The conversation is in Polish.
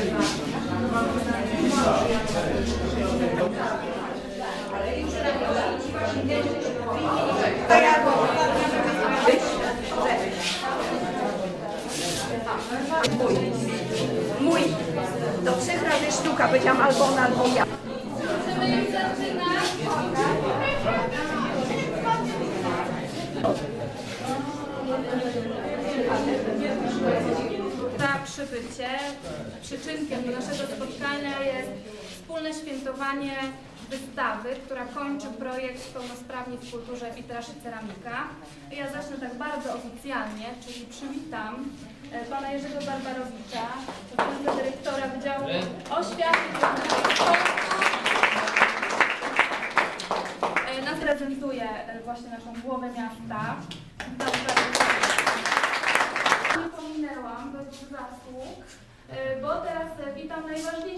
Mój. Mój. To trzech razy sztuka, powiedziałam albo on, albo ja. Za przybycie. Przyczynkiem do naszego spotkania jest wspólne świętowanie wystawy, która kończy projekt Pełnosprawni w kulturze witraż i ceramika. Ja zacznę tak bardzo oficjalnie, czyli przywitam e, pana Jerzego Barbarowicza, dyrektora Wydziału Oświaty. E, Nas prezentuje e, właśnie naszą głowę miasta. zasług, e, bo teraz e, witam najważniejsze